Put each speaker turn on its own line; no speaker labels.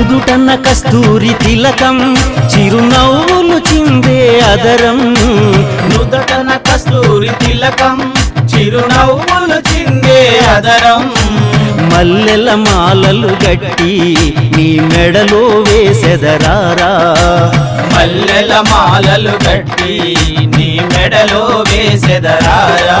నుదుటన్న కస్తూరి తిలకం చిరునవ్వులు చిందే అదరం.
నుదటన కస్తూరి తిలకం చిరునవ్వులు చిందే అదరం.
మల్లెల మాలలు గట్టి నీ మెడలో వేసెదరారా.
మల్లెల మాలలు గట్టి నీ మెడలో వేసెదరారా.